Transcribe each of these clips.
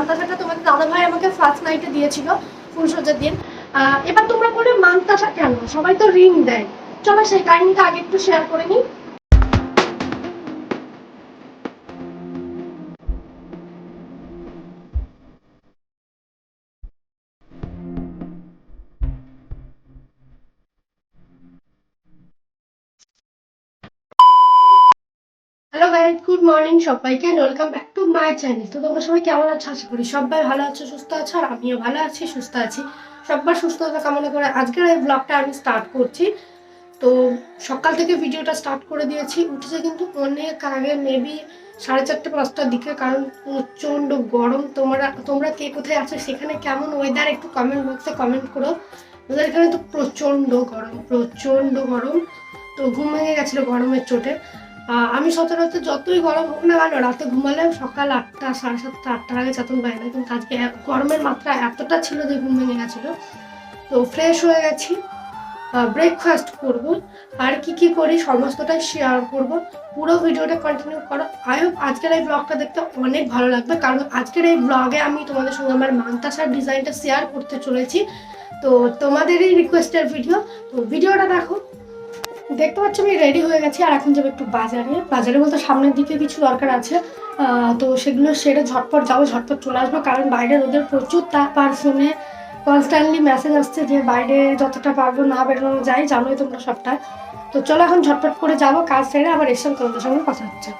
মান্তাসাটা তোমাদের দাদা ভাই আমাকে ফার্স্ট নাইটে দিয়েছিল ফুলসজ্জার দিন। এবার তোমরা বলে মান্তাসা কেন? সবাই তো রিং দেয়। চলো সেই কাহিনীটা আগে একটু শেয়ার করে নিই। গাইজ গুড মর্নিং সবাইকে welcome back to my channel তো তোমরা সবাই কেমন আছো? আশা করি সবাই ভালো আছো, সুস্থ আছো, আর আমিও ভালো আছি, সুস্থ আছি। সবার সুস্থতা কামনা করে আজকের এই ব্লগটা আমি স্টার্ট করছি। তো সকাল থেকে ভিডিওটা স্টার্ট করে দিয়েছি। উঠেছে কিন্তু অনেক আগে মেবি সাড়ে চারটে, পাঁচটার দিকে, কারণ প্রচণ্ড গরম। তোমরা তোমরা কে কোথায় আছো, সেখানে কেমন ওয়েদার একটু কমেন্ট বক্সে কমেন্ট করো। ওদের এখানে তো প্রচণ্ড গরম প্রচণ্ড গরম। তো ঘুম ভেঙে গেছিল গরমের চোটে। আমি সচরাচর যতই গরম হোক না কেন, রাতে ঘুমালে সকাল আটটা, সাড়ে সাতটা, আটটার আগে চেতন পাই না। কিন্তু আজকে গরমের মাত্রা এতটা ছিল যে ঘুম ভেঙে গেছিল। তো ফ্রেশ হয়ে গেছি। ব্রেকফাস্ট করব। আর কি কি করি সমস্তটাই শেয়ার করব। পুরো ভিডিওটা কন্টিনিউ করো। আই হোপ আজকের এই ব্লগটা দেখতে অনেক ভালো লাগবে। কারণ আজকের এই ব্লগে আমি তোমাদের সঙ্গে আমার মান্তাসার ডিজাইনটা শেয়ার করতে চলেছি। তো তোমাদেরই রিকোয়েস্টের ভিডিও তো ভিডিওটা দেখো। দেখতে পাচ্ছি আমি রেডি হয়ে গেছি, আর এখন যাব একটু বাজারে। বাজারে বলতে সামনের দিকে কিছু দরকার আছে। তো সেগুলো সেরে ঝটপট যাব, ঝটপট চলে আসব, কারণ বাইরে রোদের প্রচুর তাপ আর কনস্ট্যান্টলি মেসেজ আসছে যে বাইরে যতটা পারব না বেরোনো যায়, জানোই তোমরা সবটা। তো চলো এখন ঝটপট করে যাব, কাজ সেরে আবার এসে তোমাদের সঙ্গে কথা হচ্ছে।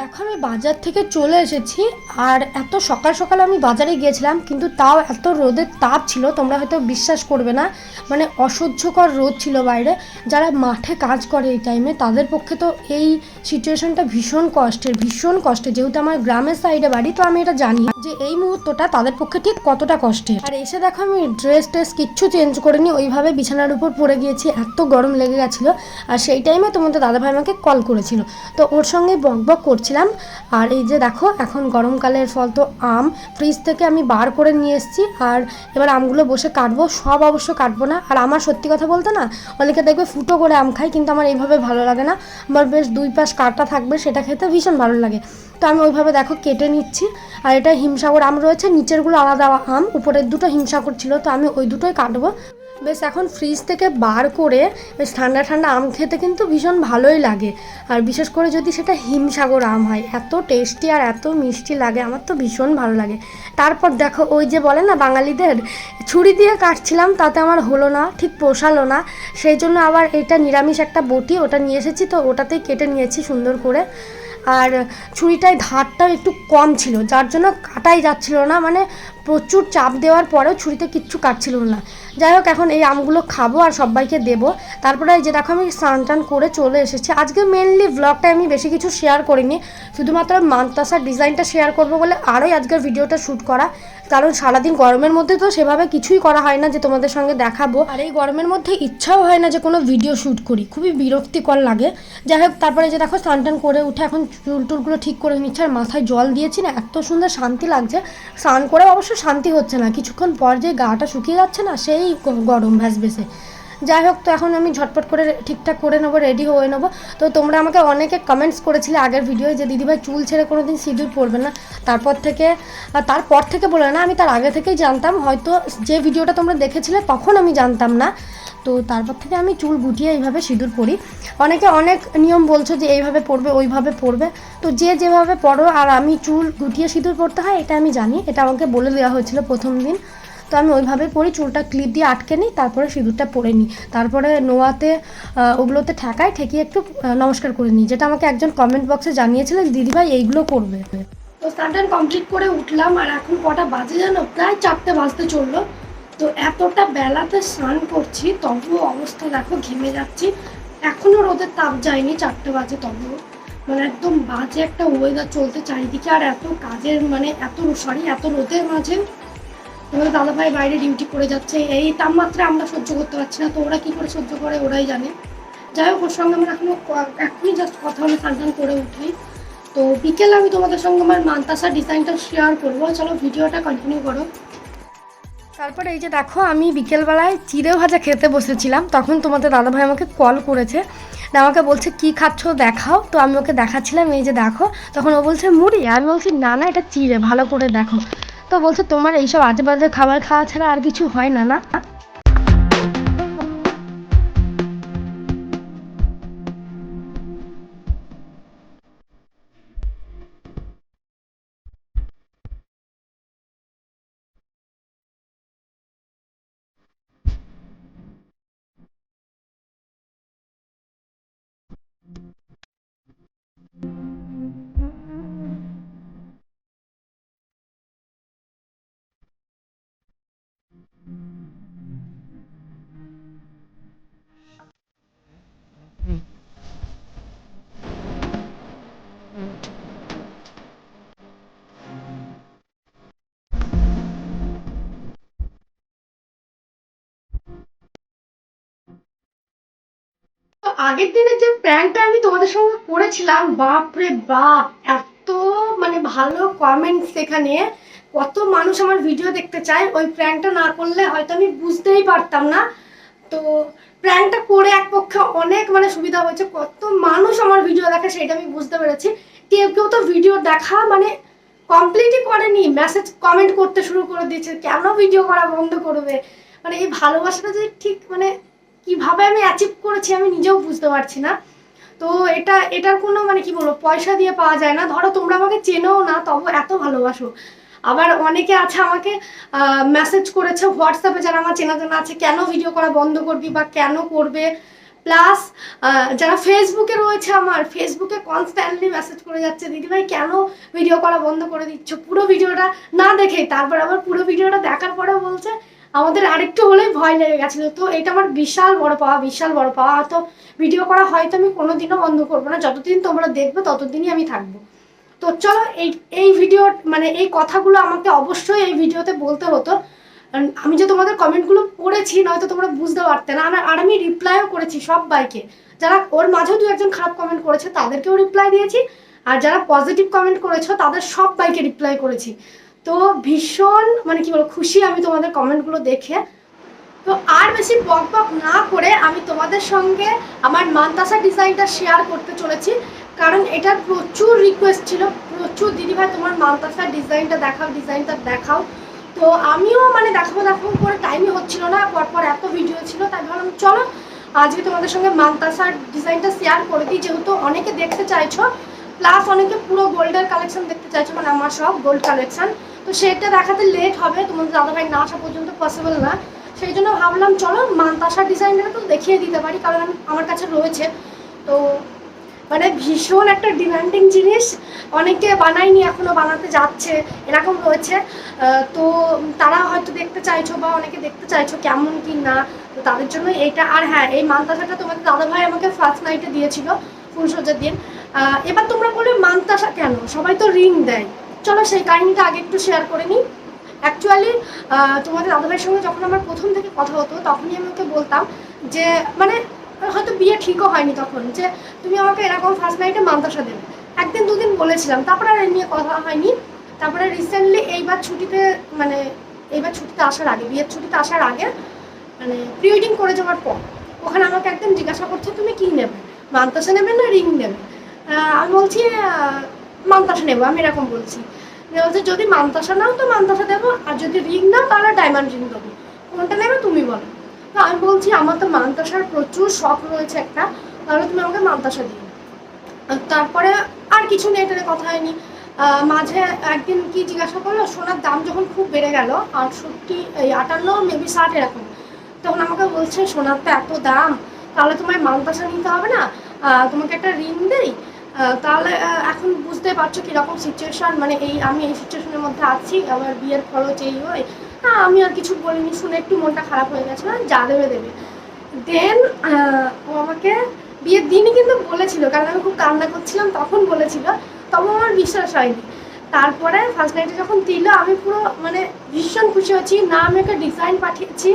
দেখো, আমি বাজার থেকে চলে এসেছি, আর এত সকাল সকাল আমি বাজারে গিয়েছিলাম, কিন্তু তাও এত রোদের তাপ ছিল, তোমরা হয়তো বিশ্বাস করবে না মানে অসহ্যকর রোদ ছিল বাইরে। যারা মাঠে কাজ করে এই টাইমে তাদের পক্ষে তো এই সিচুয়েশনটা ভীষণ কষ্টের ভীষণ কষ্টের। যেহেতু আমার গ্রামের সাইডে বাড়ি, তো আমি এটা জানি যে এই মুহূর্তটা তাদের পক্ষে ঠিক কতটা কষ্টের। আর এসে দেখো, আমি ড্রেস ট্রেস কিচ্ছু চেঞ্জ করিনি, ওইভাবে বিছানার উপর পড়ে গিয়েছি, এত গরম লেগে গেছিল। আর সেই টাইমে তোমাদের দাদাভাই আমাকে কল করেছিল। তো ওর সঙ্গে বক বক করছিলাম। আর এই যে দেখো, এখন গরমকালের ফল তো আম। ফ্রিজ থেকে আমি বার করে নিয়ে এসেছি। আর এবার আমগুলো বসে কাটবো। সব অবশ্য কাটবো না। আর আমার সত্যি কথা বলতে না, অনেকে দেখবে ফুটো করে আম খাই কিন্তু আমার এইভাবে ভালো লাগে না। আমার বেশ দুই পাশ কাটা থাকবে, সেটা খেতে ভীষণ ভালো লাগে। তো আমি ওইভাবে দেখো কেটে নিচ্ছি। আর এটা হিমসাগর আম রয়েছে, নিচেরগুলো আলাদা আম, উপরের দুটো হিমসাগর ছিল, তো আমি ওই দুটোই কাটবো। বেশ, এখন ফ্রিজ থেকে বার করে বেশ ঠান্ডা ঠান্ডা আম খেতে কিন্তু ভীষণ ভালোই লাগে। আর বিশেষ করে যদি সেটা হিমসাগর আম হয়, এত টেস্টি আর এত মিষ্টি লাগে, আমার তো ভীষণ ভালো লাগে। তারপর দেখো, ওই যে বলে না বাঙালিদের, ছুরি দিয়ে কাটছিলাম, তাতে আমার হলো না, ঠিক পোষালো না। সেই জন্য আবার এটা নিরামিষ একটা বটি, ওটা নিয়ে এসেছি তো, ওটাতেই কেটে নিয়েছি সুন্দর করে। আর ছুরিটায় ধারটাও একটু কম ছিল, যার জন্য কাটাই যাচ্ছিল না মানে প্রচুর চাপ দেওয়ার পরেও ছুরিতে কিচ্ছু কাটছিল না। যাই হোক, এখন এই আমগুলো খাব আর সবাইকে দেবো। তারপরে যে দেখো, আমি স্নান টান করে চলে এসেছি। আজকে মেনলি ব্লগটা আমি বেশি কিছু শেয়ার করিনি। শুধুমাত্র মান্তাসার ডিজাইনটা শেয়ার করব বলে আরোই আজকের ভিডিওটা শ্যুট করা। কারণ সারাদিন গরমের মধ্যে তো সেভাবে কিছুই করা হয় না যে তোমাদের সঙ্গে দেখাবো। আর এই গরমের মধ্যে ইচ্ছাও হয় না যে কোনো ভিডিও শ্যুট করি। খুবই বিরক্তিকর লাগে। যাই হোক, তারপরে যে দেখো, স্নান টান করে উঠে এখন চুল টুলগুলো ঠিক করে নিচ্ছে। আর মাথায় জল দিয়েছি না, এত সুন্দর শান্তি লাগছে। স্নান করে অবশ্য শান্তি হচ্ছে না। কিছুক্ষণ পর যে গাটা শুকিয়ে যাচ্ছে না, সেই গরম ভ্যাস ভেসে যাই হোক, তো এখন আমি ঝটপট করে ঠিকঠাক করে নেব রেডি হয়ে নেব। তো তোমরা আমাকে অনেকে কমেন্টস করেছিলে আগের ভিডিওয়ে যে, দিদিভাই, চুল ছেড়ে কোনো দিন সিঁদুর পড়বে না। তারপর থেকে তারপর থেকে বলে না, আমি তার আগে থেকেই জানতাম। হয়তো যে ভিডিওটা তোমরা দেখেছিলে, তখন আমি জানতাম না। তো তারপর থেকে আমি চুল গুটিয়ে এইভাবে সিঁদুর পরি। অনেকে অনেক নিয়ম বলছো যে এইভাবে পরবে, ওইভাবে পরবে। তো যে যেভাবে পড়ো আর আমি চুল গুটিয়ে সিঁদুর পরতে হয়, এটা আমি জানি। এটা আমাকে বলে দেওয়া হয়েছিল প্রথম দিন। তো আমি ওইভাবে পরি, চুলটা ক্লিপ দিয়ে আটকে নিই, তারপরে সিঁদুরটা পরে নিই। তারপরে নোয়াতে ওগুলোতে ঠেকাই ঠেকিয়ে একটু নমস্কার করে নিই, যেটা আমাকে একজন কমেন্ট বক্সে জানিয়েছিলেন, দিদিভাই, এইগুলো করবে। তো স্নান কমপ্লিট করে উঠলাম, আর এখন কটা বাজে জানো? প্রায় চারটে বাজতে চলল। তো এতটা বেলাতে স্নান করছি, তবুও অবস্থা দেখো ঘেমে যাচ্ছি। এখনও রোদের তাপ যায়নি চারটে বাজে তবুও। মানে একদম বাজে একটা ওয়েদার চলতে চারিদিকে আর এত কাজের মানে এত সরি এত রোদের মাঝে। তোমাদের দাদাভাই বাইরে ডিউটি করে যাচ্ছে। এই তাপমাত্রা আমরা সহ্য করতে পারছি না, তো ওরা কী করে সহ্য করে ওরাই জানে। যাই হোক, ওর সঙ্গে আমার এখনও ক- এখনই জাস্ট কথা হলো স্নান টান করে উঠি। তো বিকেলে আমি তোমাদের সঙ্গে আমার মান্তাসা ডিজাইনটা শেয়ার করব। চলো ভিডিওটা কন্টিনিউ করো। তারপরে এই যে দেখো, আমি বিকেলবেলায় চিড়ে ভাজা খেতে বসেছিলাম। তখন তোমাদের দাদাভাই আমাকে কল করেছে। আমাকে বলছে, কি খাচ্ছ? দেখাও। তো আমি ওকে দেখাচ্ছিলাম, এই যে দেখো, তখন ও বলছে, মুড়ি। আমি বলছি, না না, এটা চিড়ে, ভালো করে দেখো। তো বলছে, তোমার এইসব আজে বাজে খাবার খাওয়া ছাড়া আর কিছু হয় না না? আগের দিনে যে প্র্যাঙ্কটা আমি তোমাদের সঙ্গে করেছিলাম, বাপরে বাপ, এত মানে ভালো কমেন্টস সেখানে কত মানুষ আমার ভিডিও দেখতে চায়, ওই প্র্যাঙ্কটা না করলে হয়তো আমি বুঝতেই পারতাম না। তো প্র্যাঙ্কটা করে এক পক্ষে অনেক মানে সুবিধা হয়েছে। কত মানুষ আমার ভিডিও দেখে সেটা আমি বুঝতে পেরেছি। কেউ কেউ তো ভিডিও দেখা মানে কমপ্লিটই করেনি মেসেজ কমেন্ট করতে শুরু করে দিয়েছে। কেন ভিডিও করা বন্ধ করবে? মানে এই ভালোবাসাটা যে ঠিক মানে কীভাবে আমি অ্যাচিভ করেছি আমি নিজেও বুঝতে পারছি না। তো এটা, এটার কোনো মানে কি বলব, পয়সা দিয়ে পাওয়া যায় না। ধরো তোমরা আমাকে চেনেও না তবু এত ভালোবাসো। আবার অনেকে আছে আমাকে মেসেজ করেছে হোয়াটসঅ্যাপে যারা আমার চেনা জানা আছে, কেন ভিডিও করা বন্ধ করবি বা কেন করবে? প্লাস যারা ফেসবুকে রয়েছে আমার ফেসবুকে কনস্ট্যান্টলি মেসেজ করে যাচ্ছে দিদিভাই কেন ভিডিও করা বন্ধ করে দিচ্ছ? পুরো ভিডিওটা না দেখে তারপর আবার পুরো ভিডিওটা দেখার পরে বলছে আমাদের আরেকটু হলেই ভয় লেগে গেছিল। তো এটা আমার বিশাল বড় পাওয়া, বিশাল বড় পাওয়া। তো ভিডিও করা হয়তো আমি কোনোদিনও বন্ধ করব না। যতদিন তোমরা দেখবে, ততদিনই আমি থাকব। তো চলো, এই এই ভিডিও মানে এই কথাগুলো আমাকে অবশ্যই এই ভিডিওতে বলতে হতো। আমি যে তোমাদের কমেন্টগুলো পড়েছি, নয়তো তোমরা বুঝতে পারতে না। আর আমি রিপ্লাইও করেছি সব বাইকে। যারা ওর মাঝেও দু একজন খারাপ কমেন্ট করেছে, তাদেরকেও রিপ্লাই দিয়েছি। আর যারা পজিটিভ কমেন্ট করেছ, তাদের সব বাইকে রিপ্লাই করেছি। তো ভীষণ মানে কি বলব, খুশি আমি তোমাদের কমেন্টগুলো দেখে। তো আর বেশি বক বক না করে আমি তোমাদের সঙ্গে আমার মান্তাসা ডিজাইনটা শেয়ার করতে চলেছি। কারণ এটার প্রচুর রিকোয়েস্ট ছিল, প্রচুর। দিদিভাই তোমার মান্তাসার ডিজাইনটা দেখাও ডিজাইনটা দেখাও। তো আমিও মানে দেখাবো দেখাবো করে টাইমই হচ্ছিল না, পরপর এত ভিডিও ছিল, তাই ভাবলাম চলো আজকে তোমাদের সঙ্গে মান্তাসার ডিজাইনটা শেয়ার করে দিই। যেহেতু অনেকে দেখতে চাইছো প্লাস অনেকে পুরো গোল্ডের কালেকশন দেখতে চাইছো মানে আমার সব গোল্ড কালেকশন তো সেটা দেখাতে লেট হবে, তোমাদের দাদাভাই না আসা পর্যন্ত পসিবল না। সেই জন্য ভাবলাম, চলো মান্তাসার ডিজাইনটা তো দেখিয়ে দিতে পারি, কারণ আমার কাছে রয়েছে। তো মানে ভীষণ একটা ডিমান্ডিং জিনিস, অনেকে বানায়নি, এখনও বানাতে যাচ্ছে, এরকম রয়েছে। তো তারা হয়তো দেখতে চাইছো বা অনেকে দেখতে চাইছো কেমন কি না, তো তাদের জন্য এইটা আর হ্যাঁ এই মান্তাসাটা তোমাদের দাদাভাই আমাকে ফার্স্ট নাইটে দিয়েছিল ফুলসজ্জার দিন। এবার তোমরা বলবে মান্তাসা কেন? সবাই তো রিং দেয়। চলো সেই কাহিনীটা আগে একটু শেয়ার করে নিই। অ্যাকচুয়ালি তোমাদের দাদাভাইয়ের সঙ্গে যখন আমার প্রথম থেকে কথা হতো, তখনই আমি ওকে বলতাম যে মানে হয়তো বিয়ে ঠিকও হয়নি তখন, যে তুমি আমাকে এরকম ফার্স্ট নাইটে মান্তাসা দেবে। একদিন দুদিন বলেছিলাম, তারপরে আর নিয়ে কথা হয়নি। তারপরে রিসেন্টলি এইবার ছুটিতে মানে এইবার ছুটিতে আসার আগে, বিয়ের ছুটিতে আসার আগে মানে প্রি ওয়েডিং করে যাওয়ার পর, ওখানে আমাকে একদম জিজ্ঞাসা করছে, তুমি কী নেবে? মান্তাসা নেবে না রিং নেবে? আমি বলছি মান্তাসা নেব আমি এরকম বলছি। বলছে যদি মান্তাসা নাও তো মান্তাসা দেবো আর যদি রিং নাও তাহলে ডায়মন্ড রিং দেবো। কোনটা নেবে তুমি বলো। তো আমি বলছি আমার তো মান্তাসার প্রচুর শখ রয়েছে একটা তাহলে তুমি আমাকে মান্তাসা দিও। তারপরে আর কিছু নেই এটা কথা হয়নি। মাঝে একদিন কি জিজ্ঞাসা করল সোনার দাম যখন খুব বেড়ে গেল আটষট্টি এই আটান্ন মেবি ষাট এরকম তখন আমাকে বলছে সোনার তো এত দাম তাহলে তোমায় মান্তাসা নিতে হবে না তোমাকে একটা ঋণ আহ, তাহলে এখন বুঝতে পারছ কীরকম সিচুয়েশান মানে এই, আমি এই সিচুয়েশনের মধ্যে আছি, আমার বিয়ের খরচ এই হয় হ্যাঁ আমি আর কিছু বলিনি, শুনে একটু মনটা খারাপ হয়ে গেছে না যা দেবে দেবে। দেন ও আমাকে বিয়ের দিনই কিন্তু বলেছিল, কারণ আমি খুব কান্না করছিলাম, তখন বলেছিল, তবে আমার বিশ্বাস হয়নি। তারপরে ফার্স্ট নাইটে যখন দিল, আমি পুরো মানে ভীষণ খুশি হচ্ছি না, আমি একটা ডিজাইন পাঠিয়েছি।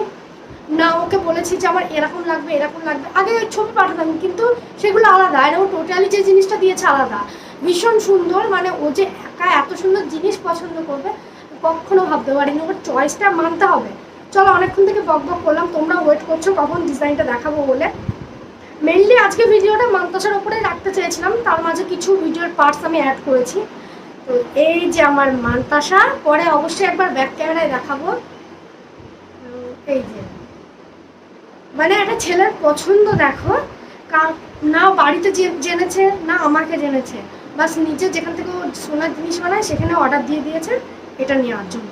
না, ওকে বলেছি যে আমার এরকম লাগবে এরকম লাগবে। আগে ছবি পাঠাতাম, কিন্তু সেগুলো আলাদা ও টোটালি যে জিনিসটা দিয়েছে আলাদা। ভীষণ সুন্দর মানে ও যে একা এত সুন্দর জিনিস পছন্দ করবে, কখনো ভাবতে পারিনি। ওর চয়েসটা মানতে হবে। চলো, অনেকক্ষণ থেকে বক বক করলাম, তোমরা ওয়েট করছ কখন ডিজাইনটা দেখাবো বলে। মেনলি আজকে ভিডিওটা মান্তাসার ওপরে রাখতে চেয়েছিলাম, তার মাঝে কিছু ভিডিওর পার্টস আমি অ্যাড করেছি। তো এই যে আমার মানতাসা, পরে অবশ্যই একবার ব্যাক ক্যামেরায় দেখাবো। এই যে। মানে একটা ছেলের পছন্দ দেখো না বাড়িতে জেনেছে, না আমাকে জেনেছে। বাস নিজে যেখান থেকে সোনার জিনিস বানায়, সেখানে অর্ডার দিয়ে দিয়েছে, এটা নেওয়ার জন্য।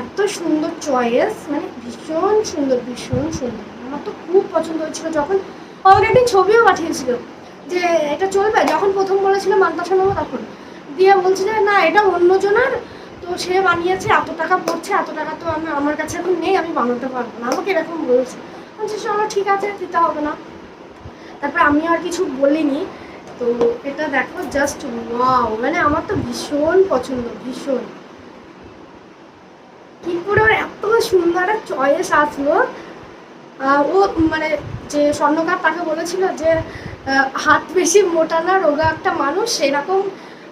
এত সুন্দর চয়েস মানে ভীষণ সুন্দর ভীষণ সুন্দর। আমার তো খুব পছন্দ হয়েছিল যখন অলরেডি ছবিও পাঠিয়েছিল যে এটা চলবে। যখন প্রথম বলেছিল মান্তাসা নেব তখন। দিয়ে বলছে যে, না, এটা অন্যজনের। তো সে বানিয়েছে, এত টাকা পড়ছে, এত টাকা তো আমি আমার কাছে এখন নেই, আমি বানাতে পারব না। আমাকে এরকম বলছে। বলছে, চলো ঠিক আছে দিতে হবে না। তারপর আমি আর কিছু বলিনি। তো এটা দেখো জাস্ট ওয়াও মানে আমার তো ভীষণ পছন্দ, ভীষণ। কি করে ওর এত সুন্দর চয়েস আসলো? ও মানে যে স্বর্ণকার তাকে বলেছিল যে হাত বেশি মোটা না, রোগা একটা মানুষ, সেরকম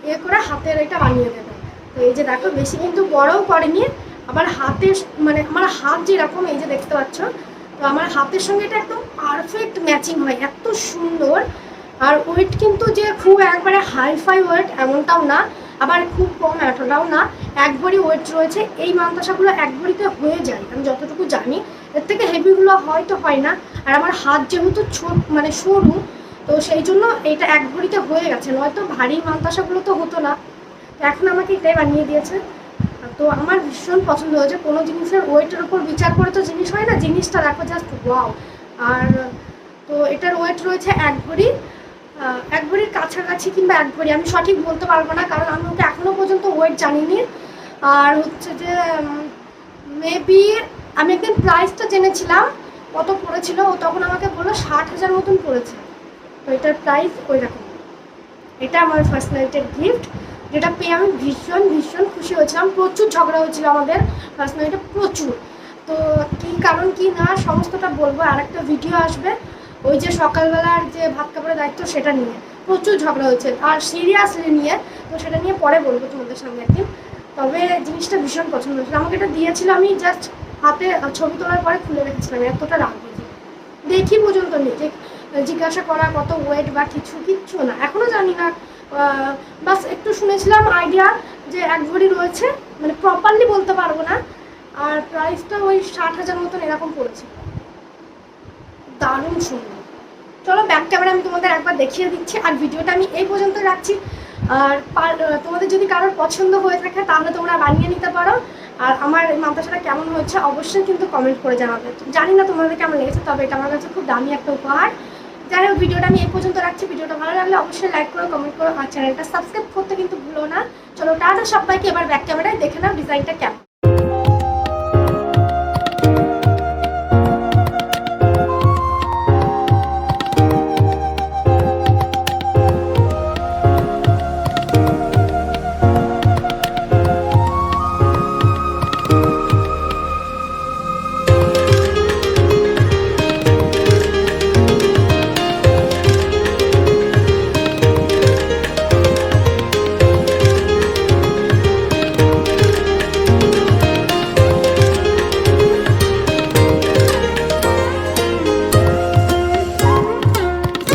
ইয়ে করে হাতের এটা বানিয়ে দেবে। তো এই যে দেখো, বেশি কিন্তু বড়ও করেনি, আবার হাতের মানে আমার হাত যেরকম, এই যে দেখতে পাচ্ছ তো আমার হাতের সঙ্গে এটা একদম পারফেক্ট ম্যাচিং হয়, এত সুন্দর। আর ওয়েট কিন্তু যে খুব একবারে হাই ফাই ওয়েট এমনটাও না, আবার খুব কম এতটাও না। এক ভরি ওয়েট রয়েছে, এই মান্তাসাগুলো এক ভরিতে হয়ে যায়, আমি যতটুকু জানি। এর থেকে হেভিগুলো হয়তো হয় না, আর আমার হাত যেহেতু ছোট মানে সরু, তো সেই জন্য এটা এক ভরিতে হয়ে গেছে। নয়তো ভারী মান্তাসাগুলো তো হতো না। এখন আমাকে এটাই বানিয়ে দিয়েছে। তো আমার ভীষণ পছন্দ হয়েছে। কোনো জিনিসের ওয়েটের উপর বিচার করে তো জিনিস হয় না, জিনিসটা দেখো জাস্ট ওয়াও আর, তো এটার ওয়েট রয়েছে এক ভরি। এক ভরির কাছাকাছি কিংবা এক ভরি, আমি সঠিক বলতে পারব না কারণ আমি ওকে এখনও পর্যন্ত ওয়েট জানিনি। আর হচ্ছে যে মেবি আমি একদিন প্রাইসটা জেনেছিলাম, কত পড়েছিল, ও তখন আমাকে বলল ষাট হাজার মতন পড়েছে। তো এটার প্রাইস ওই রকম। এটা আমার ফার্স্ট নাইটের গিফট যেটা পেয়ে আমি ভীষণ ভীষণ খুশি হয়েছিলাম। প্রচুর ঝগড়া হয়েছিল আমাদের ফার্স্ট নাইটে প্রচুর। তো কী কারণ কি না, সমস্তটা বলব। আর একটা ভিডিও আসবে। ওই যে সকালবেলার যে ভাত কাপড়ের দায়িত্ব, সেটা নিয়ে। প্রচুর ঝগড়া হয়েছে। আর সিরিয়াসলি নিয়ে, তো সেটা নিয়ে পরে বলব তোমাদের সামনে একদিন। তবে জিনিসটা ভীষণ পছন্দ হয়েছিল। আমাকে এটা দিয়েছিল, আমি জাস্ট হাতে ছবি তোলার পরে খুলে রেখেছিলাম। এতটা রাগ দেখি পর্যন্ত যে জিজ্ঞাসা করা কত ওয়েট বা কিছু কিচ্ছু না। এখনও জানি না বাস একটু শুনেছিলাম আইডিয়া যে এক ভরি রয়েছে মানে প্রপারলি বলতে পারব না, আর প্রাইসটা ওই ষাট হাজার মতন এরকম পড়েছে। দারুণ সুন্দর। চলো ব্যাক ক্যামেরা আমি তোমাদের একবার দেখিয়ে দিচ্ছি, আর ভিডিওটা আমি এই পর্যন্ত রাখছি। আর তোমাদের যদি কারোর পছন্দ হয়ে থাকে, তাহলে তোমরা বানিয়ে নিতে পারো। আর আমার মাদ্রাসাটা কেমন হচ্ছে অবশ্যই কিন্তু কমেন্ট করে জানাবে। জানি না তোমাদের কেমন লেগেছে, তবে এটা আমার কাছে খুব দামি একটা উপহার। যাই হোক, ভিডিওটা আমি এই পর্যন্ত রাখছি। ভিডিওটা ভালো লাগলে অবশ্যই লাইক করো কমেন্ট করো, আর চ্যানেলটা সাবস্ক্রাইব করতে কিন্তু ভুলো না। চলো টাটা সবাইকে, এবার ব্যাক ক্যামেরায় দেখে নাও ডিজাইনটা কেমন।